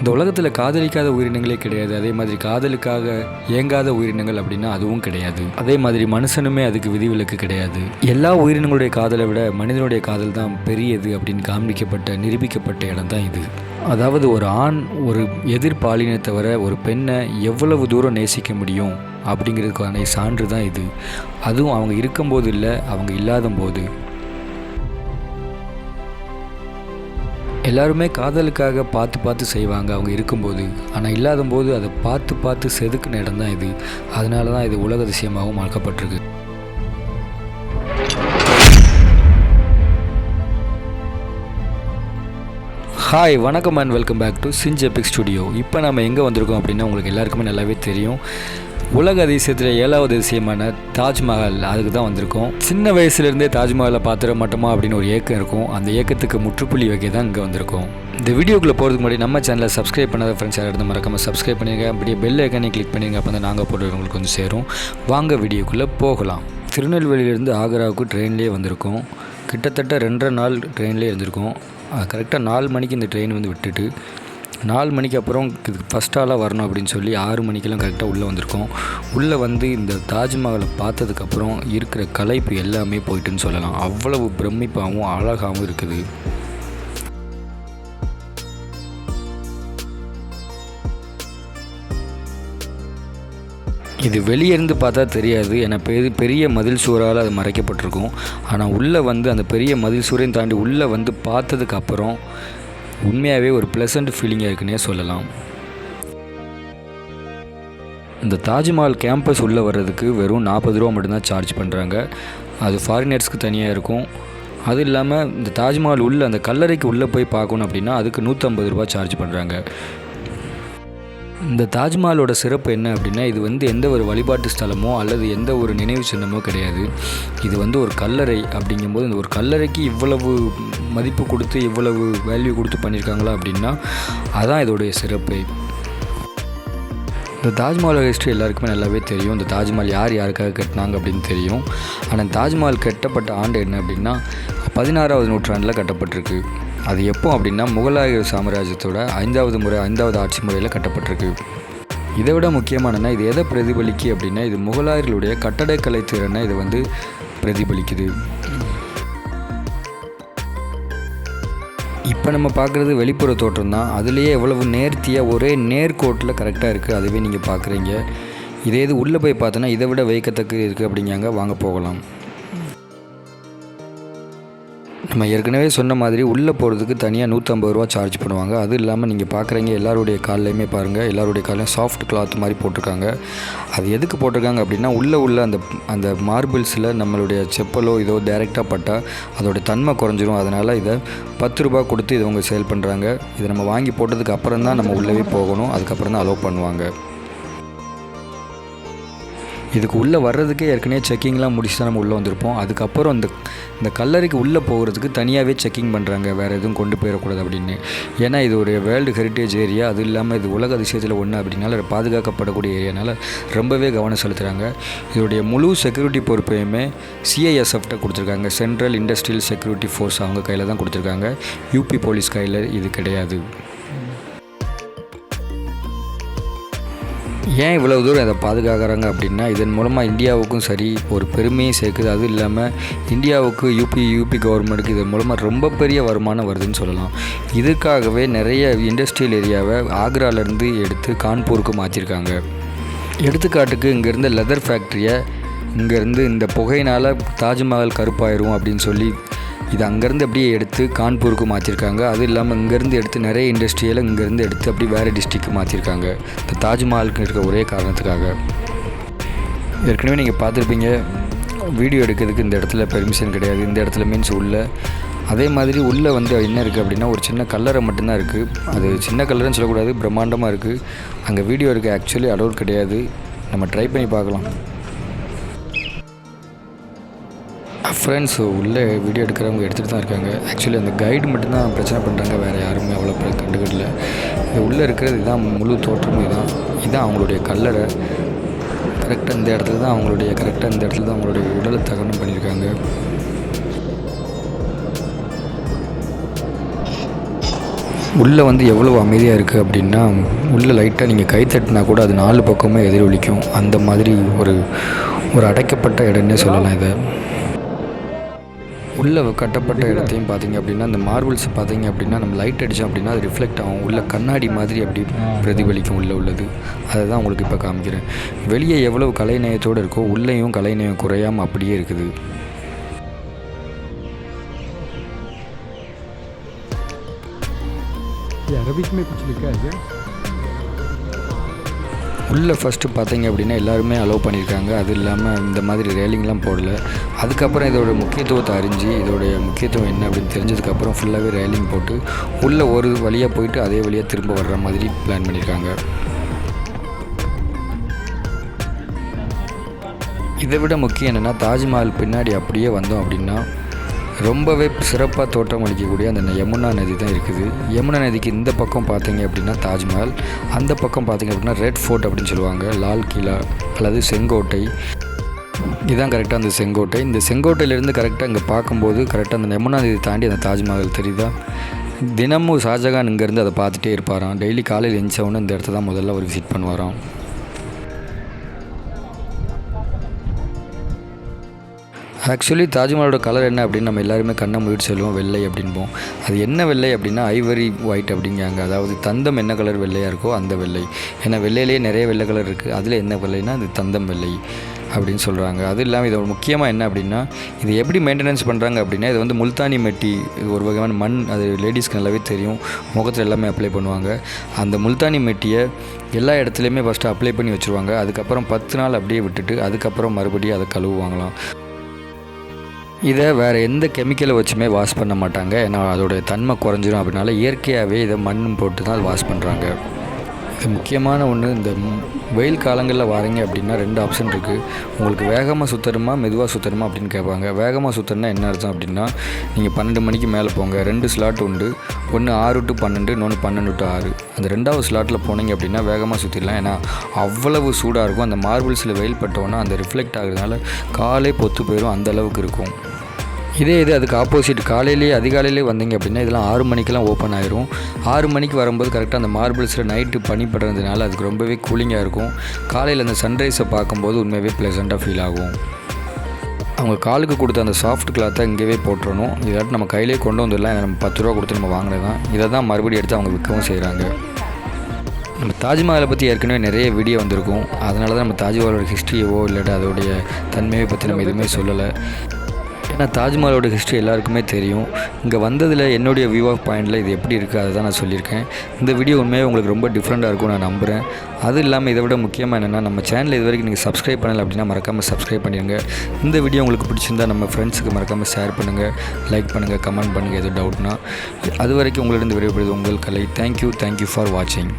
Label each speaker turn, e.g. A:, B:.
A: இந்த உலகத்தில் காதலிக்காத உயிரினங்களே கிடையாது. அதே மாதிரி காதலுக்காக இயங்காத உயிரினங்கள் அப்படின்னா அதுவும் கிடையாது. அதே மாதிரி மனுஷனுமே அதுக்கு விதிவிலக்கு கிடையாது. எல்லா உயிரினங்களுடைய காதலை விட மனிதனுடைய காதல் தான் பெரியது அப்படின்னு காண்பிக்கப்பட்ட நிரூபிக்கப்பட்ட இடம் தான் இது. அதாவது ஒரு ஆண் ஒரு எதிர்பாலினத்தவர ஒரு பெண்ணை எவ்வளவு தூரம் நேசிக்க முடியும் அப்படிங்கிறதுக்கான சான்று தான் இது. அதுவும் அவங்க இருக்கும்போது இல்லை அவங்க இல்லாத போது எல்லாருமே காதலுக்காக பார்த்து பார்த்து செய்வாங்க. அவங்க இருக்கும்போது. ஆனால் இல்லாத போது அதை பார்த்து பார்த்து செதுக்கின இடம் தான் இது. அதனால தான் இது உலக அதிசயமாகவும் ஆக்கப்பட்டிருக்கு. ஹாய் வணக்கம் and welcome back to cinch epic studio இப்போ நம்ம எங்கே வந்திருக்கோம் அப்படின்னா உங்களுக்கு எல்லாருக்குமே நல்லாவே தெரியும். உலக அதிசயத்தில் ஏழாவது அதிசயமான தாஜ்மஹால் அதுக்கு தான் வந்திருக்கோம். சின்ன வயசுலேருந்தே தாஜ்மஹாலை பார்த்துட மாட்டோமா அப்படின்னு ஒரு ஏக்கம் இருக்கும். அந்த ஏக்கத்துக்கு முற்றுப்புள்ளி வைக்க தான் இங்கே வந்திருக்கோம். இந்த வீடியோக்குள்ளே போகிறதுக்கு முன்னாடி நம்ம சேனலை சப்ஸ்கிரைப் பண்ணாத ஃப்ரெண்ட்ஸ் யாராவது மறக்காமல் சப்ஸ்கிரைப் பண்ணிடுங்க அப்படியே பெல் ஐக்கானே கிளிக் பண்ணிடுங்க அப்போ தான் நாங்கள் போடுறது உங்களுக்கு வந்து சேரும். வாங்க வீடியோக்குள்ளே போகலாம். திருநெல்வேலியிலேருந்து ஆக்ராவுக்கு ட்ரெயின்லேயே வந்திருக்கோம். கிட்டத்தட்ட ரெண்டரை நாள் ட்ரெயின்லேயே இருந்திருக்கோம். கரெக்டாக நாலு மணிக்கு இந்த ட்ரெயின் வந்து விட்டுட்டு நாலு மணிக்கு அப்புறம் ஃபஸ்ட் ஆளாக வரணும் அப்படின்னு சொல்லி ஆறு மணிக்கெல்லாம் கரெக்டாக உள்ளே வந்திருக்கோம். உள்ளே வந்து இந்த தாஜ்மஹாலை பார்த்ததுக்கப்புறம் இருக்கிற கலைப்பு எல்லாமே போயிட்டுன்னு சொல்லலாம். அவ்வளவு பிரமிப்பாகவும் அழகாகவும் இருக்குது. இது வெளியே இருந்து பார்த்தா தெரியாது. ஏன்னா பெரிய பெரிய மதில் சுவரால் அது மறைக்கப்பட்டிருக்கும். ஆனால் உள்ளே வந்து அந்த பெரிய மதில் சுவரையும் தாண்டி உள்ளே வந்து பார்த்ததுக்கப்புறம் உண்மையாகவே ஒரு ப்ளசண்ட் ஃபீலிங்காக இருக்குன்னே சொல்லலாம். இந்த தாஜ்மஹால் கேம்பஸ் உள்ளே வர்றதுக்கு வெறும் நாற்பது ரூபா மட்டும்தான் சார்ஜ் பண்ணுறாங்க அது ஃபாரினர்ஸ்க்கு தனியாக இருக்கும். அது இல்லாமல் இந்த தாஜ்மஹால் உள்ளே அந்த கல்லறைக்கு உள்ளே போய் பார்க்கணும் அப்படின்னா அதுக்கு நூற்றம்பது ரூபா சார்ஜ் பண்ணுறாங்க இந்த தாஜ்மஹாலோட சிறப்பு என்ன அப்படின்னா இது வந்து எந்த ஒரு வழிபாட்டு ஸ்தலமோ அல்லது எந்த ஒரு நினைவு சின்னமோ கிடையாது. இது வந்து ஒரு கல்லறை அப்படிங்கும்போது இந்த ஒரு கல்லறைக்கு இவ்வளவு மதிப்பு கொடுத்து இவ்வளவு வேல்யூ கொடுத்து பண்ணியிருக்காங்களா அப்படின்னா அதான் இதோடைய சிறப்பு. இந்த தாஜ்மஹால் ஹிஸ்ட்ரி எல்லாருக்குமே நல்லாவே தெரியும். இந்த தாஜ்மஹால் யார் யாருக்காக கட்டினாங்க அப்படின்னு தெரியும். ஆனால் தாஜ்மஹால் கட்டப்பட்ட ஆண்டு என்ன அப்படின்னா பதினாறாவது நூற்றாண்டில் கட்டப்பட்டிருக்கு. அது எப்போ அப்படின்னா முகலாய சாம்ராஜ்யத்தோட ஐந்தாவது முறை ஐந்தாவது ஆட்சி முறையில் கட்டப்பட்டிருக்கு. இதை விட முக்கியமானனா இது எதை பிரதிபலிக்கு அப்படின்னா இது முகலாயர்களுடைய கட்டடக்கலை திறனை இது வந்து பிரதிபலிக்குது. இப்போ நம்ம பார்க்குறது வெளிப்புற தோற்றம் தான். அதுலேயே எவ்வளவு நேர்த்தியாக ஒரே நேர்கோட்டில் கரெக்டாக இருக்குது அதுவே நீங்கள் பார்க்குறீங்க. இதே இது உள்ளே போய் பார்த்தோன்னா இதை விட வைக்கத்தக்க இருக்குது அப்படிங்காங்க. வாங்க போகலாம். நம்ம ஏற்கனவே சொன்ன மாதிரி உள்ளே போகிறதுக்கு தனியாக நூற்றம்பது ரூபா சார்ஜ் பண்ணுவாங்க. அது இல்லாமல் நீங்கள் பார்க்குறீங்க எல்லாருடைய கால்லையுமே பாருங்கள் எல்லாருடைய காலையும் சாஃப்ட் கிளாத் மாதிரி போட்டிருக்காங்க. அது எதுக்கு போட்டிருக்காங்க அப்படின்னா உள்ளே உள்ள அந்த அந்த மார்பிள்ஸில் நம்மளுடைய செப்பலோ இதோ டைரெக்டாக பட்டால் அதோடய தன்மை குறைஞ்சிரும். அதனால் இதை பத்து ரூபா கொடுத்து இதை அவங்க சேல் பண்ணுறாங்க இதை நம்ம வாங்கி போட்டதுக்கு அப்புறம் தான் நம்ம உள்ளவே போகணும். அதுக்கப்புறம் தான் அலோவ் பண்ணுவாங்க. இதுக்கு உள்ளே வர்றதுக்கே ஏற்கனவே செக்கிங்லாம் முடிச்சு தான் நம்ம உள்ளே வந்திருப்போம். அதுக்கப்புறம் இந்த இந்த கல்லறைக்கு உள்ளே போகிறதுக்கு தனியாகவே செக்கிங் பண்ணுறாங்க வேறு எதுவும் கொண்டு போயிடக்கூடாது அப்படின்னு. ஏன்னா இது ஒரு வேர்ல்டு ஹெரிட்டேஜ் ஏரியா. அது இல்லாமல் இது உலக அதிசயத்தில் ஒன்று அப்படின்னால பாதுகாக்கப்படக்கூடிய ஏரியானால ரொம்பவே கவனம் செலுத்துகிறாங்க இதோடைய முழு செக்யூரிட்டி பொறுப்பையுமே சிஐஎஸ்எஃப்ட்ட கொடுத்துருக்காங்க. சென்ட்ரல் இண்டஸ்ட்ரியல் செக்யூரிட்டி ஃபோர்ஸ் அவங்க கையில் தான் கொடுத்துருக்காங்க. யூபி போலீஸ் கையில் இது கிடையாது. ஏன் இவ்வளோ தூரம் இதை பாதுகாக்கிறாங்க அப்படின்னா இதன் மூலமாக இந்தியாவுக்கும் சரி ஒரு பெருமையும் சேர்க்குது. அதுவும் இல்லாமல் இந்தியாவுக்கு யூபி யூபி கவர்மெண்ட்டுக்கு இதன் மூலமாக ரொம்ப பெரிய வருமானம் வருதுன்னு சொல்லலாம். இதுக்காகவே நிறைய இண்டஸ்ட்ரியல் ஏரியாவை ஆக்ராலேருந்து எடுத்து கான்பூருக்கு மாற்றிருக்காங்க எடுத்துக்காட்டுக்கு இங்கேருந்து லெதர் ஃபேக்ட்ரியை இங்கேருந்து இந்த புகையினால் தாஜ்மஹால் கருப்பாயிரும் அப்படின்னு சொல்லி இது அங்கேருந்து அப்படியே எடுத்து கான்பூருக்கு மாற்றிருக்காங்க. அது இல்லாமல் இங்கேருந்து எடுத்து நிறைய இண்டஸ்ட்ரியலை இங்கேருந்து எடுத்து அப்படி வேறு டிஸ்ட்ரிக்கு மாற்றிருக்காங்க. இந்த தாஜ்மஹாலுக்கு இருக்க ஒரே காரணத்துக்காக. ஏற்கனவே நீங்கள் பார்த்துருப்பீங்க வீடியோ எடுக்கிறதுக்கு இந்த இடத்துல பெர்மிஷன் கிடையாது இந்த இடத்துல மீன்ஸ் உள்ள. அதே மாதிரி உள்ளே வந்து என்ன இருக்குது அப்படின்னா ஒரு சின்ன கல்லறை மட்டும்தான் இருக்குது. அது சின்ன கல்லறைன்னு சொல்லக்கூடாது பிரம்மாண்டமாக இருக்குது. அங்கே வீடியோ எடுக்க ஆக்சுவலி அலோட் கிடையாது. நம்ம ட்ரை பண்ணி பார்க்கலாம். ஃப்ரெண்ட்ஸ் உள்ளே வீடியோ எடுக்கிறவங்க எடுத்துகிட்டு தான் இருக்காங்க. ஆக்சுவலி அந்த கைடு மட்டும்தான் பிரச்சனை பண்ணுறாங்க வேறு யாருமே அவ்வளோ கண்டுக்கிடல. உள்ளே இருக்கிறது இதுதான் முழு தோற்றமே தான். இதுதான் அவங்களுடைய கல்லறை. கரெக்டாக இந்த இடத்துல தான் அவங்களுடைய கரெக்டாக இந்த இடத்துல தான் அவங்களுடைய உடலை தகனம் பண்ணியிருக்காங்க. உள்ளே வந்து எவ்வளோ அமைதியாக இருக்குது அப்படின்னா உள்ளே லைட்டாக நீங்கள் கை தட்டினா கூட அது நாலு பக்கமே எதிரொலிக்கும். அந்த மாதிரி ஒரு ஒரு அடைக்கப்பட்ட இடம்னே சொல்லலாம் இதை. உள்ளே கட்டப்பட்ட இடத்தையும் பார்த்தீங்க அப்படின்னா அந்த மார்பிள்ஸ் பார்த்தீங்க அப்படின்னா நம்ம லைட் அடித்தோம் அப்படின்னா அது ரிஃப்ளெக்ட் ஆகும் உள்ள கண்ணாடி மாதிரி அப்படி பிரதிபலிக்கும் உள்ளே உள்ளது அதை தான் உங்களுக்கு இப்போ காமிக்கிறேன் வெளியே எவ்வளவு கலைநயத்தோடு இருக்கோ உள்ளேயும் கலைநயம் குறையாமல் அப்படியே இருக்குது
B: ये अरबिक में कुछ लिखा है क्या
A: உள்ளே ஃபஸ்ட்டு பார்த்தீங்க அப்படின்னா எல்லாருமே அலோவ் பண்ணியிருக்காங்க. அது இல்லாமல் இந்த மாதிரி ரேலிங்லாம் போடல. அதுக்கப்புறம் இதோட முக்கியத்துவத்தை அறிஞ்சு இதோடைய முக்கியத்துவம் என்ன அப்படின்னு தெரிஞ்சதுக்கப்புறம் ஃபுல்லாகவே ரேலிங் போட்டு உள்ளே ஒரு வழியாக போயிட்டு அதே வழியாக திரும்ப வர்ற மாதிரி பிளான் பண்ணியிருக்காங்க. இதை விட முக்கியம் என்னென்னா தாஜ்மஹால் பின்னாடி அப்படியே வந்தோம் அப்படின்னா ரொம்பவே சிறப்பாக தோட்டம் அளிக்கக்கூடிய அந்த யமுனா நதி தான் இருக்குது. யமுனா நதிக்கு இந்த பக்கம் பார்த்தீங்க அப்படின்னா தாஜ்மஹால். அந்த பக்கம் பார்த்தீங்க அப்படின்னா ரெட் ஃபோர்ட் அப்படின்னு சொல்லுவாங்க. லால் கிலா அல்லது செங்கோட்டை. இதான் கரெக்டாக அந்த செங்கோட்டை. இந்த செங்கோட்டையிலேருந்து கரெக்டாக இங்கே பார்க்கும்போது கரெக்டாக அந்த யமுனா நதி தாண்டி அந்த தாஜ்மஹால் தெரியுதா? தினமும் ஷாஜகான் இங்கேருந்து அதை பார்த்துட்டே இருப்பாராம். டெய்லி காலையில் எழுந்தவொன்னே இந்த இடத்த தான் முதல்ல அவர் விசிட் பண்ணுவாராம். ஆக்சுவலி தாஜ்மஹாலோட கலர் என்ன அப்படின்னு நம்ம எல்லாருமே கண்ணை மூடிட்டு சொல்லுவோம். வெள்ளை அப்படின்போம் அது என்ன வெள்ளை அப்படின்னா ஐவரி ஒயிட் அப்படிங்காங்க அதாவது தந்தம் என்ன கலர் வெள்ளையாக இருக்கோ அந்த வெள்ளை. ஏன்னா வெள்ளையிலேயே நிறைய வெள்ளை கலர் இருக்குது அதில் என்ன வெள்ளைன்னா அது தந்தம் வெள்ளை அப்படின்னு சொல்கிறாங்க அது இல்லாமல் இதோட முக்கியமாக என்ன அப்படின்னா இது எப்படி மெயின்டெனன்ஸ் பண்ணுறாங்க அப்படின்னா இது வந்து முல்தானி மெட்டி இது ஒரு வகையான மண் அது லேடிஸ்க்கு நல்லாவே தெரியும். முகத்தில் எல்லாமே அப்ளை பண்ணுவாங்க. அந்த முல்தானி மெட்டியை எல்லா இடத்துலையுமே ஃபஸ்ட்டு அப்ளை பண்ணி வச்சுருவாங்க. அதுக்கப்புறம் பத்து நாள் அப்படியே விட்டுட்டு அதுக்கப்புறம் மறுபடியும் அதை கழுவுவாங்களாம். இதை வேறு எந்த கெமிக்கலை வச்சுமே வாஷ் பண்ண மாட்டாங்க. ஏன்னா அதோடைய தன்மை குறைஞ்சிரும். அப்படினால இயற்கையாகவே இதை மண்ணும் போட்டு தான் வாஷ் பண்ணுறாங்க இது முக்கியமான ஒன்று இந்த வெயில் காலங்களில் வாரீங்க அப்படின்னா ரெண்டு ஆப்ஷன் இருக்குது உங்களுக்கு வேகமாக சுத்தணுமா மெதுவாக சுத்தணுமா அப்படின்னு கேட்பாங்க. வேகமாக சுத்தணும்னா என்ன அர்த்தம் அப்படின்னா நீங்கள் பன்னெண்டு மணிக்கு மேலே போங்க. ரெண்டு ஸ்லாட் உண்டு. ஒன்று ஆறு டு பன்னெண்டு இன்னொன்று பன்னெண்டு டு ஆறு. அந்த ரெண்டாவது ஸ்லாட்டில் போனீங்க அப்படின்னா வேகமாக சுற்றிடலாம் ஏன்னா அவ்வளவு சூடாக இருக்கும். அந்த மார்பிள்ஸில் வெயில் பட்டோன்னா அந்த ரிஃப்ளெக்ட் ஆகுறதுனால காலே பொத்து போயிடும் அந்த அளவுக்கு இருக்கும். இதே இது அதுக்கு ஆப்போசிட் காலையிலேயே அதிகாலையிலே வந்தீங்க அப்படின்னா இதெல்லாம் ஆறு மணிக்கெல்லாம் ஓப்பன் ஆயிரும். ஆறு மணிக்கு வரும்போது கரெக்டாக அந்த மார்பிள்ஸில் நைட்டு பனி படுறதுனால அதுக்கு ரொம்பவே கூலிங்காக இருக்கும். காலையில் அந்த சன்ரைஸை பார்க்கும்போது உண்மையாகவே ப்ளசண்ட்டாக ஃபீல் ஆகும். அவங்க காலுக்கு கொடுத்த அந்த சாஃப்ட் கிளாத்தை இங்கேயே போட்டுறணும். இதாட்டி நம்ம கையிலே கொண்டு வந்துடலாம். நம்ம பத்து ரூபா கொடுத்து நம்ம வாங்கினது தான் இதை தான் மறுபடியும் எடுத்து அவங்க விற்கவும் செய்கிறாங்க நம்ம தாஜ்மஹாலை பற்றி ஏற்கனவே நிறைய வீடியோ வந்திருக்கும். அதனால தான் நம்ம தாஜ்மஹாலோட ஹிஸ்ட்ரியவோ இல்லாட்டி அதோடைய தன்மையை பற்றி நம்ம எதுவுமே சொல்லலை. ஏன்னா தாஜ்மஹாலோட ஹிஸ்ட்ரி எல்லாருக்குமே தெரியும். இங்கே வந்ததில் என்னுடைய வியூ ஆஃப் பாயிண்டில் இது எப்படி இருக்குது அதை தான் நான் சொல்லியிருக்கேன். இந்த வீடியோ உண்மையாக உங்களுக்கு ரொம்ப டிஃப்ரெண்ட்டாக இருக்கும் நான் நம்புகிறேன் அது இல்லாமல் இதை விட முக்கியமாக என்னென்னா நம்ம சேனல் இது வரைக்கும் நீங்கள் சப்ஸ்கிரைப் பண்ணலை அப்படின்னா மறக்காமல் சப்ஸ்கிரைப் பண்ணிடுங்க இந்த வீடியோ உங்களுக்கு பிடிச்சிருந்தா நம்ம ஃப்ரெண்ட்ஸுக்கு மறக்காமல் ஷேர் பண்ணுங்கள் லைக் பண்ணுங்கள் கமெண்ட் பண்ணுங்கள் எதுவும் டவுட்னா அது வரைக்கும் உங்களிடம் விரைவுபடுது உங்கள் கலை. தேங்க்யூ தேங்க்யூ ஃபார் வாட்சிங்